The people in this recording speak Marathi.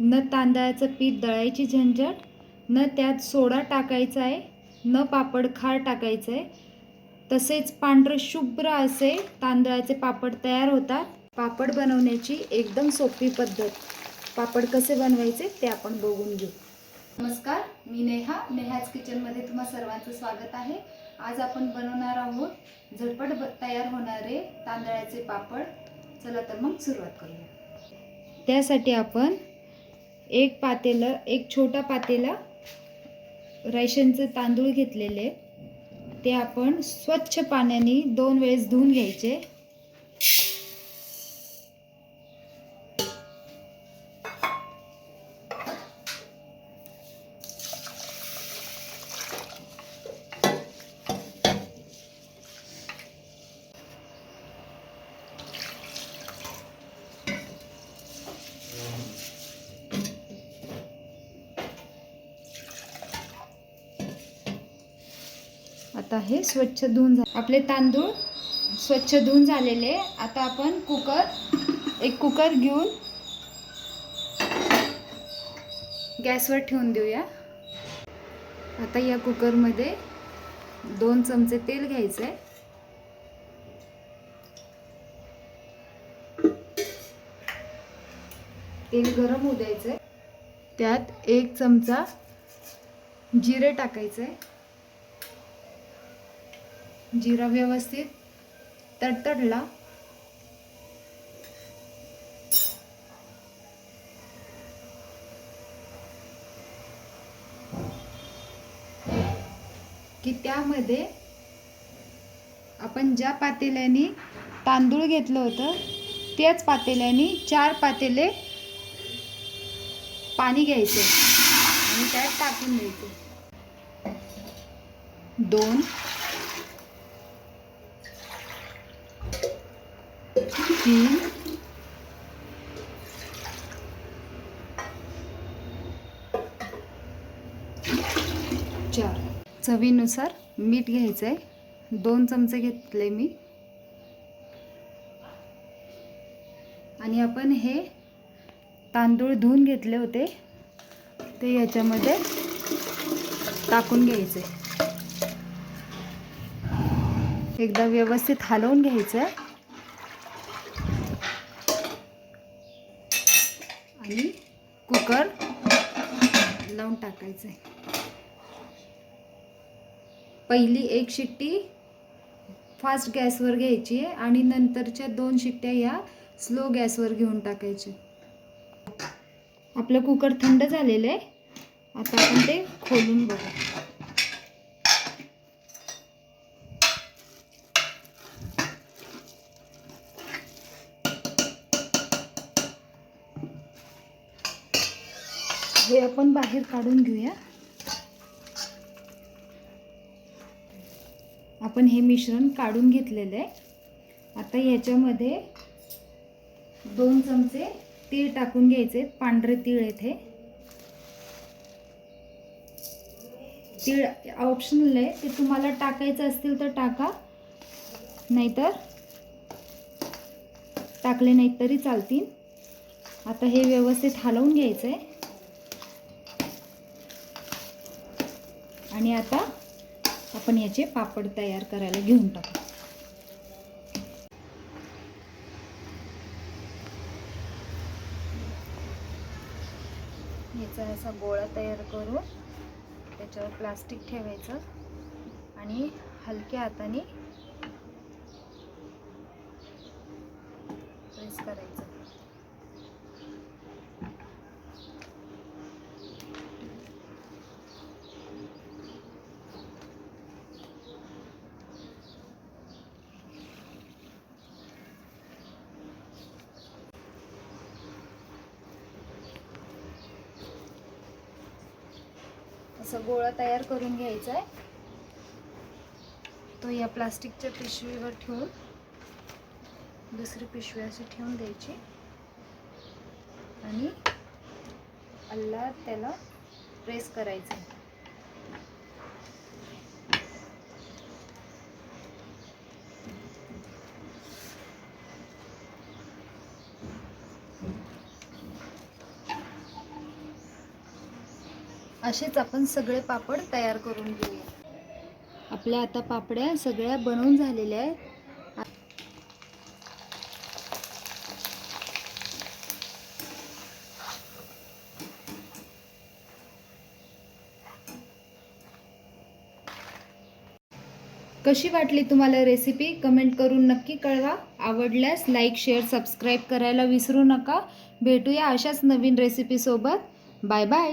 न तांदळाचं पीठ दळायची झंझट न त्यात सोडा टाकायचा आहे न पापड खार टाकायचं आहे तसेच पांढरं शुभ्र असे तांदळाचे पापड तयार होतात. पापड बनवण्याची एकदम सोपी पद्धत. पापड कसे बनवायचे ते आपण बघून घेऊ. नमस्कार मी नेहा. नेहाज किचनमध्ये तुम्हा सर्वांचं स्वागत आहे. आज आपण बनवणार आहोत झटपट ब तयार होणारे तांदळाचे पापड. चला तर मग सुरुवात करूया. त्यासाठी आपण एक पातेलं एक छोटा पातेला रायशनचे तांदूळ घेतलेले. ते आपण स्वच्छ पाण्याने दोन वेळेस धुवून घ्यायचे. आता हे स्वच्छ धुवून झा आपले तांदूळ स्वच्छ धुवून झालेले. आता आपण कुकर एक कुकर घेऊन गॅसवर ठेवून देऊया. आता या कुकरमध्ये दोन चमचे तेल घ्यायचं आहे तेल गरम होऊ द्यायचं त्यात एक चमचा जिरे टाकायचं आहे जिरा व्यवस्थित तडतडला. की त्यामध्ये आपण ज्या पातेल्याने तांदूळ घेतलं होतं त्याच पातेल्याने चार पातेले पाणी घ्यायचे आणि त्यात टाकून द्यायचे. दोन तीन चार. चवीनुसार मीठ घ्यायचं आहे दोन चमचे घेतले मी. आणि आपण हे तांदूळ धुवून घेतले होते. ते याच्यामध्ये टाकून घ्यायचे. एकदा व्यवस्थित हलवून घ्यायचं. आहे आणि कुकर लावून टाकायचं आहे पहिली एक शिट्टी फास्ट गॅसवर घ्यायची आहे आणि नंतरच्या दोन शिट्ट्या ह्या स्लो गॅसवर घेऊन टाकायचे आपलं कुकर थंड झालेलं आहे. आता आपण ते खोलून बघू. हे आपण बाहेर काढून घेऊया. आपण हे मिश्रण काढून घेतलेलं आहे. आता याच्यामध्ये दोन चमचे तीळ टाकून घ्यायचे. पांढरे तीळ येथे तीळ ऑप्शनल आहे. ते तुम्हाला टाकायचं असतील तर टाका. नाहीतर टाकले नाहीत तरी चालतील. आता हे व्यवस्थित हलवून घ्यायचं आहे आणि आता आपण याचे पापड तयार करायला घेऊन टाकू. याचा असा गोळा तयार करून त्याच्यावर प्लास्टिक ठेवायचं आणि हलक्या हाताने प्रेस करायचं. असं गोळा तयार करून घ्यायचा आहे. तो या प्लास्टिकच्या पिशवीवर ठेवून दुसरी पिशवी अशी ठेवून द्यायची. आणि अल्ला त्याला प्रेस करायचं असेच आपण सगळे पापड तयार करून घेऊया. आपल्या आता पापड्या सगळ्या बनवून झालेल्या आहेत. कशी वाटली तुम्हाला रेसिपी कमेंट करून नक्की कळवा. आवडल्यास लाईक शेअर सबस्क्राईब करायला विसरू नका. भेटूया अशाच नवीन रेसिपीसोबत बाय बाय